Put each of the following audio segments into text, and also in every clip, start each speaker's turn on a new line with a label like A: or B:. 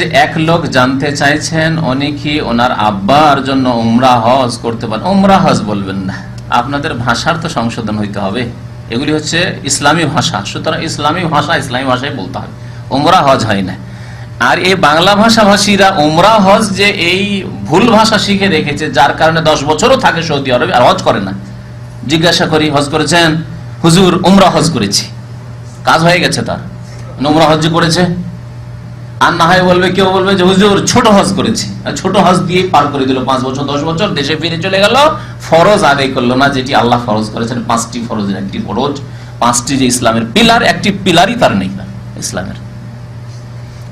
A: যে এক লোক জানতে চাইছেন, উনি কি ওনার আব্বার জন্য উমরা হজ করতে পারেন? উমরা হজ বলবেন না। আপনাদের ভাষার তো সংশোধন হইতে হবে। এগুলি হচ্ছে ইসলামী ভাষা। সুতরাং ইসলামী ভাষা ইসলামী ভাষায় বলতে হবে উমরা হজ হয় না। আর এই বাংলা ভাষাভাষীরা উমরা হজ যে এই ভুল ভাষা শিখে রেখেছে, যার কারণে দশ বছরও থাকে সৌদি আরবে আর হজ করে না। জিজ্ঞাসা করি, হজ করেছেন? হুজুর, উমরা হজ করেছি। কাজ হয়ে গেছে তার। উমরা হজ করেছে। আর না হয় বলবে, কেউ বলবে যে, হুজুর, ছোট হজ করেছি। ছোট হজ দিয়ে পার করে দিল পাঁচ বছর, দশ বছর, দেশে ফিরে চলে গেল, ফরজ আদায় করল না, যেটি আল্লাহ ফরজ করেছেন, পাঁচটি ফরজের একটি ফরজ। পাঁচটি যে ইসলামের পিলার, একটি পিলারই তার নেই ইসলামের।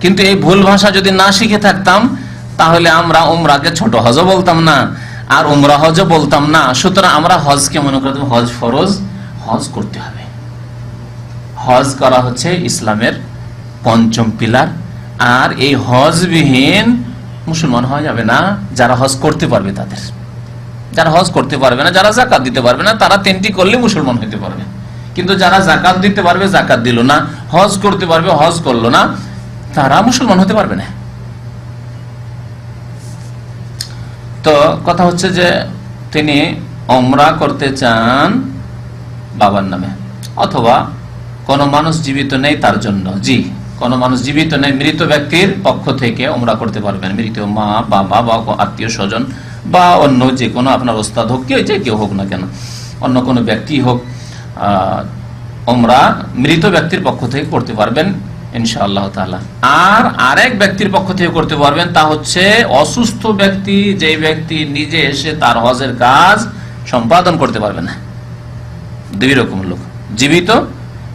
A: কিন্তু এই ভুল ভাষা যদি না শিখে থাকতাম, তাহলে আমরা উমরাকে ছোট হজও বলতাম না, আর উমরা হজও বলতাম না। সুতরাং আমরা হজকে মনে করতাম হজ ফরজ, হজ করতে হবে। হজ করা হচ্ছে ইসলামের পঞ্চম পিলার। আর এই হজবিহীন মুসলমান হওয়া যাবে না, যারা হজ করতে পারবে তাদের। যারা হজ করতে পারবে না, যারা জাকাত দিতে পারবে না, তারা তিনটি করলে মুসলমান হতে পারবে। কিন্তু যারা জাকাত দিতে পারবে, জাকাত দিল না, হজ করতে পারবে, হজ করল না, তারা মুসলমান হতে পারবে না। তো কথা হচ্ছে যে, তিনি অমরা করতে চান বাবার নামে, অথবা কোনো মানুষ জীবিত নেই তার জন্য। জি। কোনো মানুষ জীবিত নেই মৃত ব্যক্তির পক্ষ থেকে ওমরা করতে পারবেন। মৃত মা, বাবা বা আত্মীয় স্বজন বা অন্য যে কোনো আপনার ওস্তাদ হোক, কেউ যে কেউ হোক না কেন, অন্য কোনো ব্যক্তি হোক ওমরা মৃত ব্যক্তির পক্ষ থেকে করতে পারবেন, ইনশাআল্লাহ তাআলা। আর আরেক ব্যক্তির পক্ষ থেকে করতে পারবেন তা হচ্ছে অসুস্থ ব্যক্তি, যে ব্যক্তি নিজে এসে তার হজের কাজ সম্পাদন করতে পারবে না। দুই রকম লোক, জীবিত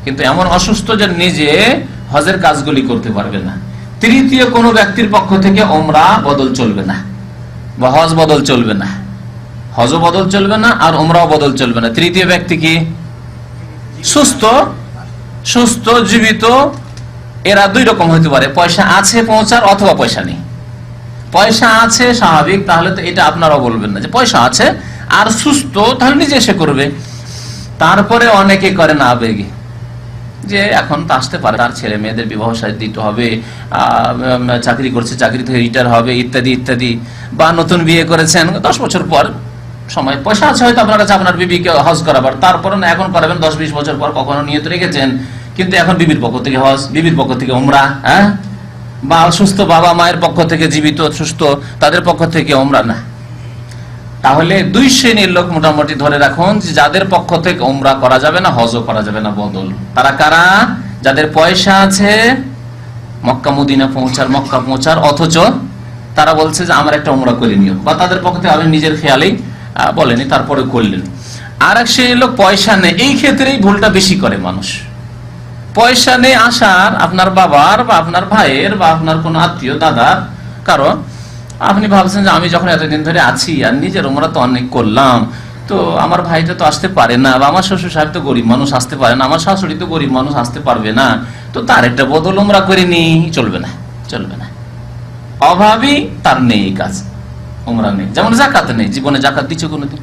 A: কিন্তু এমন অসুস্থ যে নিজে হজের কাজগুলি করতে পারবে না। তৃতীয় কোনো ব্যক্তির পক্ষ থেকে ওমরা বদল চলবে না বা হজ বদল চলবে না। হজও বদল চলবে না আর ওমরাও বদল চলবে না। তৃতীয় ব্যক্তি কি? সুস্থ সুস্থ, জীবিত, এরা দুই রকম হতে পারে। পয়সা আছে পৌঁছার অথবা পয়সা নেই। পয়সা আছে স্বাভাবিক, তাহলে তো এটা আপনারাও বলবেন না যে পয়সা আছে আর সুস্থ, তাহলে নিজে এসে করবে। তারপরে অনেকে করে না আবেগে যে এখন তো আসতে পারে, তার ছেলে মেয়েদের বিবাহ সাজ দিতে হবে চাকরি করছে, চাকরি থেকে রিটায়ার হবে, ইত্যাদি ইত্যাদি, বা নতুন বিয়ে করেছেন, দশ বছর পর সময়, পয়সা আছে হয়তো আপনার কাছে, আপনার বিবিকে হজ করাবার, তারপরে না, এখন করাবেন দশ বিশ বছর পর কখনো নিয়ত রেখেছেন, কিন্তু এখন বিবির পক্ষ থেকে হজ, বিবির পক্ষ থেকে উমরা হ্যাঁ? বা সুস্থ বাবা মায়ের পক্ষ থেকে জীবিত, সুস্থ, তাদের পক্ষ থেকে উমরা না। তাহলে দুই শ্রেণির লোক মোটামুটি ধরে রাখুন যাদের পক্ষ থেকে উমরা করা যাবে না, হজও করা যাবে না বদল। তারা কারা? যাদের পয়সা আছে, মক্কা, মুদিনা পৌঁছার, মক্কা পৌঁছার, অথচ তারা বলছে যে, আমার একটা উমরা করে নিও। বা তাদের পক্ষ থেকে আপনি নিজের খেয়ালেই বলেনি, তারপরে করলেন। আর এক শ্রেণির লোক পয়সা নেই এই ক্ষেত্রেই ভুলটা বেশি করে মানুষ। পয়সা নেই আসার আপনার বাবার বা আপনার ভাইয়ের বা আপনার কোনো আত্মীয়, দাদার, কারণ আপনি ভাবছেন যে আমি যখন এতদিন ধরে আছি আর নিজের ওমরা তো অনেক করলাম, তো আমার ভাইটা তো আসতে পারে না বা আমার শ্বশুর সাহেব তো গরিব মানুষ আসতে পারে না, আমার শাশুড়ি তো গরিব মানুষ আসতে পারবে না, তো তার একটা বদল ওমরা করে নি, চলবে না চলবে না। অভাবই তার নেই এই কাজ, ওমরা নেই, যেমন জাকাত নেই, জীবনে জাকাত দিচ্ছে কোনোদিন,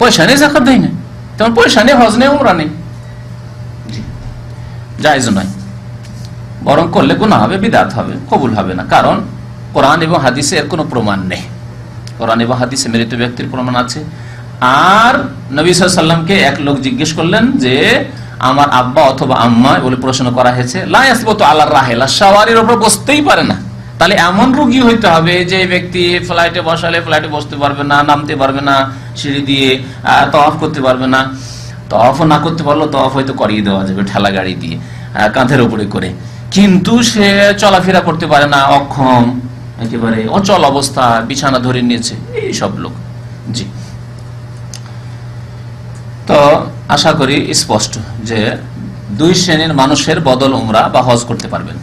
A: পয়সা নেই, জাকাত দেয় না, তেমন পয়সা নেই, হজ নেই, ওমরা নেই। জায়জ নয়, বরং করলে গুণা হবে, বিদাত হবে, কবুল হবে না, কারণ কোরআন এবং হাদিসে এর কোনো প্রমাণ নেই। কোরআন এবং হাদিসে মৃত ব্যক্তির প্রমাণ আছে। আর নবী সাল্লামকে এক লোক জিজ্ঞেস করলেন যে, আমার আব্বা অথবা আম্মা? বলে প্রশ্ন করা হয়েছে। লাইসবত আল্লাহ রাহেলা সাওয়ারির ওপর বসতেই পারে না। তাহলে এমন রুগী হইতে হবে যে ব্যক্তি ফ্লাইটে বসালে ফ্লাইটে বসতে পারবে না, নামতে পারবে না, সিঁড়ি দিয়ে তফ করতে পারবে না। তফও না করতে পারল তফ হয়তো করিয়ে দেওয়া যাবে ঠেলা গাড়ি দিয়ে কাঁধের উপরে করে। কিন্তু সে চলাফেরা করতে পারে না, অক্ষম। একেবারে অচল অবস্থা, বিছানা ধরে নিয়েছে এই সব লোক। জি। তো আশা করি স্পষ্ট যে দুই শ্রেণির মানুষের বদল উমরা বা হজ করতে পারবেন।